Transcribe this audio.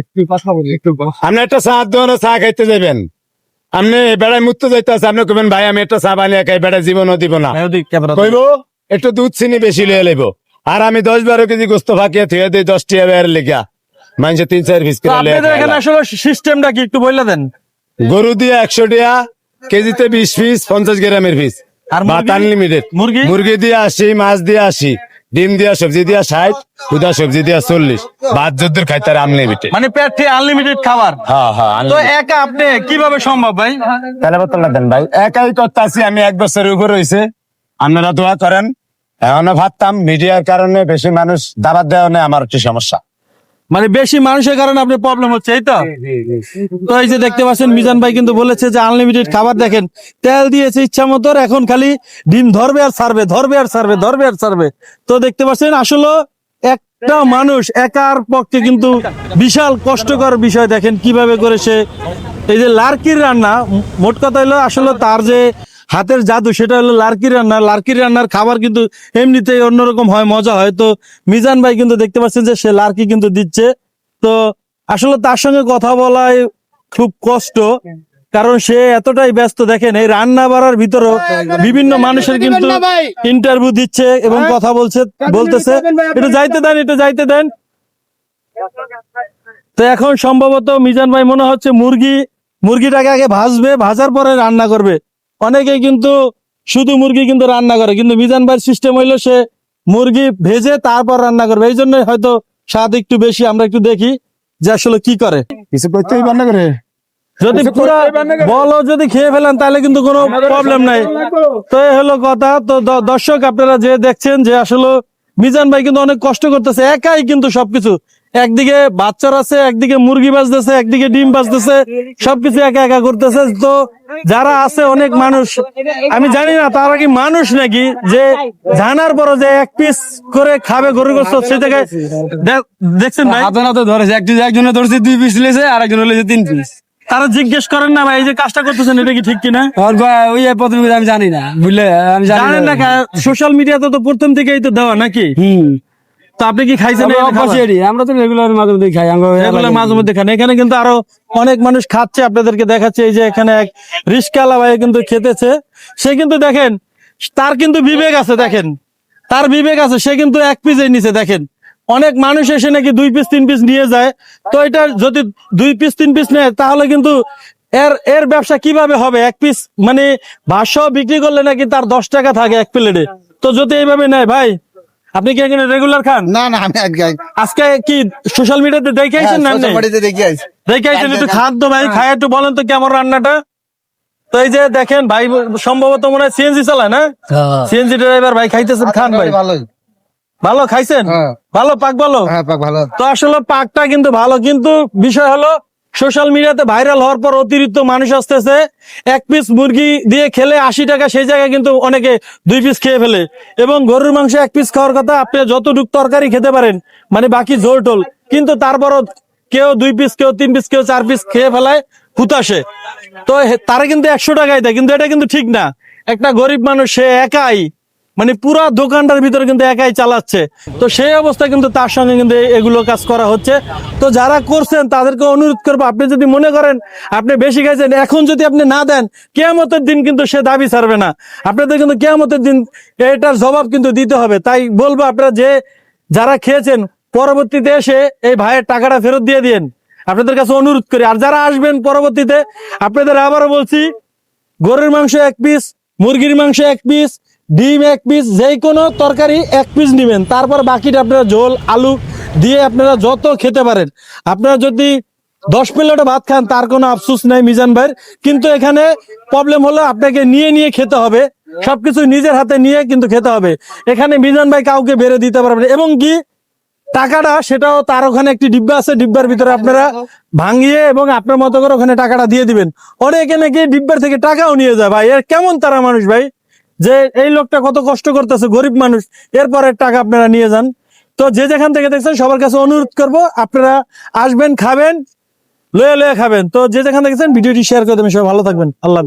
একটু কথা বলি একটু আপনি একটা চা দোকানে চা খাইতে যাবেন। আপনি বেড়ায় মুক্ত যাইতে আছে আপনি কবেন ভাই আমি একটা চা বানিয়ে খাই বেড়ায় জীবনও দিব না। কইব একটু দুধ চিনি বেশি লিয়ে লইব। আর আমি দশ বারো কেজি গোস্ত ফাঁকিয়ে থুয়ে দিই দশ টিয়া বের লেগা মানুষে তিন চার পিস এখানে আসলে সিস্টেমটা কি একটু বলে দেন? গরু দিয়ে একশো টিয়া কেজিতে বিশ পিস পঞ্চাশ গ্রামের পিস আর? আনলিমিটেড মুরগি? মুরগি দিয়ে আশি মাছ দিয়ে আশি। ডিম দিয়া সবজি দিয়া ষাট খুদা সবজি দিয়া চল্লিশ। ভাত যদ্দুর তার আনলিমিটেড মানে পেটে আনলিমিটেড খাবার? হ্যাঁ হ্যাঁ তো একা আপনি কীভাবে সম্ভব ভাই? তাহলে বোতলটা দেন ভাই। একাই করতে আছি আমি এক বছরের উপর হয়েছে আপনারা দোয়া করেন। এখনও ভাবতাম মিডিয়ার কারণে বেশি মানুষ দাবাত দেওয়া নেই আমার একটি সমস্যা। মানে বেশি মানুষের কারণে আপনার প্রবলেম হচ্ছে এই তো? তো এই যে দেখতে পাচ্ছেন মিজান ভাই কিন্তু বলেছে যে আনলিমিটেড খাবার দেখেন তেল দিয়েছে ইচ্ছা মতো এখন খালি ডিম ধরবে আর ছাড়বে ধরবে আর ছাড়বে ধরবে আর ছাড়বে। তো দেখতে পাচ্ছেন আসলে একটা মানুষ একার পক্ষে কিন্তু বিশাল কষ্টকর বিষয় দেখেন কীভাবে করে সে এই যে লার্কির রান্না মোট কথা হলো আসলে তার যে হাতের জাদু সেটা হলো লার্কির রান্না লার্কির রান্নার খাবার কিন্তু এমনিতেই অন্যরকম হয় মজা হয়। তো মিজান ভাই কিন্তু দেখতে পাচ্ছেন যে সে লার্কি কিন্তু দিচ্ছে। তো আসলে তার সঙ্গে কথা বলায় খুব কষ্ট কারণ সে এতটাই ব্যস্ত। দেখেন এই রান্না বাড়ার ভিতরেও বিভিন্ন মানুষের কিন্তু ইন্টারভিউ দিচ্ছে এবং কথা বলছে বলতেছে। এটা যাইতে দেন এটা যাইতে দেন। তো এখন সম্ভবত মিজান ভাই মনে হচ্ছে মুরগি মুরগিটাকে আগে ভাজবে ভাজার পরে রান্না করবে। অনেকেই কিন্তু শুধু মুরগি কিন্তু রান্না করে কিন্তু মিজান ভাইয়ের সিস্টেম হইল সে মুরগি ভেজে তারপর রান্না করবে। এই জন্য হয়তো স্বাদ একটু বেশি আমরা একটু দেখি যে আসলে কি করে। কিছু পারে করে। যদি পুরো বলো যদি খেয়ে ফেলেন তাহলে কিন্তু কোনো প্রবলেম নাই। তো এই হলো কথা। তো দর্শক আপনারা যে দেখছেন যে আসলে মিজান ভাই কিন্তু অনেক কষ্ট করতেছে একাই কিন্তু সবকিছু একদিকে বাচ্চার আছে একদিকে মুরগি বাজতেছে একদিকে ডিম বাজতেছে সবকিছু একা একা করতেছে। তো যারা আছে অনেক মানুষ আমি জানি না তারা কি মানুষ নাকি যে জানার পরও যে এক পিস করে খাবে গরু গোস্ত সে দে- দেখছেন ভাই? হাতে নাতে ধরেছে একজন ধরেছে দুই পিস লেছে আর একজন লেছে তিন পিস তারা জিজ্ঞেস করেন না ভাই এই যে কাজটা করতেছেন এটা কি ঠিক কিনা? ওই প্রথমে আমি জানি না বুঝলে? আমি জানি না। সোশ্যাল মিডিয়াতে তো প্রথম থেকেই তো দেওয়া নাকি? হুম। তো আপনি কি খাইছেন আমরা অভ্যাসই এরই। আমরা তো রেগুলার মাঝে মধ্যে খাই আমরা মাঝে মধ্যে খান। এখানে কিন্তু আরও অনেক মানুষ খাচ্ছে আপনাদেরকে দেখাচ্ছে এই যে এখানে এক রিস্কালা ভাই কিন্তু খেতেছে। সে কিন্তু দেখেন তার কিন্তু বিবেক আছে দেখেন। তার বিবেক আছে সে কিন্তু এক পিসের নিচে দেখেন। অনেক মানুষ এসে নাকি দুই পিস তিন পিস নিয়ে যায়। তো এটা যদি দুই পিস তিন পিস নেয় তাহলে কিন্তু এর এর ব্যবসা কীভাবে হবে? এক পিস মানে ভাষ্য বিক্রি করলে নাকি তার দশ টাকা থাকে এক প্লেটে তো যদি এইভাবে নেয় ভাই আপনি কি এখানে রেগুলার খান? না না আমি আজকে আজকে কি সোশ্যাল মিডিয়াতে দেখে আইছেন না হ্যাঁ, social এমনি? media তে দেখে আইছি। দেখে আইছেন একটু খান তো ভাই খাই একটু বলেন তো কেমন রান্নাটা। তো এই যে দেখেন ভাই সম্ভবত মনে হয় সিএনজি চালায় না? সিএনজি ড্রাইভার ভাই খাইতেছেন খান ভাই। ভালোই। ভালো খাইছেন? হ্যাঁ। ভালো পাক ভালো? হ্যাঁ পাক ভালো। তো আসলে পাকটা কিন্তু ভালো কিন্তু বিষয় হলো সোশ্যাল মিডিয়াতে ভাইরাল হওয়ার পর অতিরিক্ত মানুষ আসতেছে। এক পিস মুরগি দিয়ে খেলে আশি টাকা, সেই জায়গায় কিন্তু অনেকে দুই পিস খেয়ে ফেলে। এবং গরুর মাংস এক পিস খাওয়ার কথা, আপনি যতটুক তরকারি খেতে পারেন মানে বাকি জোর টোল। কিন্তু তারপরও কেউ দুই পিস কেউ তিন পিস কেউ চার পিস খেয়ে ফেলায় হুতাশে। তো তারা কিন্তু একশো টাকায় দেয়, কিন্তু এটা কিন্তু ঠিক না। একটা গরিব মানুষ, সে একাই মানে পুরো দোকানটার ভিতরে কিন্তু একাই চালাচ্ছে। তো সেই অবস্থা কিন্তু তার সঙ্গে কিন্তু এগুলো কাজ করা হচ্ছে। তো যারা করছেন, তাদেরকে অনুরোধ করব, আপনি যদি মনে করেন আপনি বেশি খাইছেন, এখন যদি আপনি না দেন, কেয়ামতের দিন কিন্তু সে দাবি ছাড়বে না। আপনাদের কিন্তু কেয়ামতের দিন এটার জবাব কিন্তু দিতে হবে। তাই বলব আপনারা যে যারা খেয়েছেন, পরবর্তীতে এসে এই ভাইয়ের টাকাটা ফেরত দিয়ে দিন আপনাদের কাছে অনুরোধ করি। আর যারা আসবেন পরবর্তীতে, আপনাদের আবারও বলছি, গরুর মাংস এক পিস মুরগির মাংস এক পিস ডিম এক পিস যে কোনো তরকারি এক পিস নেবেন। তারপর বাকিটা আপনারা ঝোল, আলু দিয়ে আপনারা যত খেতে পারেন। আপনারা যদি দশ প্লেটে ভাত খান, তার কোনো আফসোস নাই মিজান ভাইয়ের। কিন্তু এখানে প্রবলেম হলো আপনাকে নিয়ে নিয়ে খেতে হবে। সবকিছু নিজের হাতে নিয়ে কিন্তু খেতে হবে। এখানে মিজান ভাই কাউকে বেড়ে দিতে পারবে না। এবং কি, টাকাটা সেটাও তার ওখানে একটি ডিব্বা আছে, ডিব্বার ভিতরে আপনারা ভাঙিয়ে এবং আপনার মতো করে ওখানে টাকাটা দিয়ে দিবেন। অনেকে নাকি ডিব্বার থেকে টাকাও নিয়ে যায়। ভাই, এর কেমন তারা মানুষ ভাই? যে এই লোকটা কত কষ্ট করতেছে, গরিব মানুষ এরপরে টাকা আপনারা নিয়ে যান। তো যে যেখান থেকে দেখছেন, সবার কাছে অনুরোধ করব, আপনারা আসবেন, খাবেন, লয়ে লয়ে খাবেন। তো যে যেখান দেখেছেন, ভিডিওটি শেয়ার করে দেবেন, সবাই ভালো থাকবেন। আল্লাহ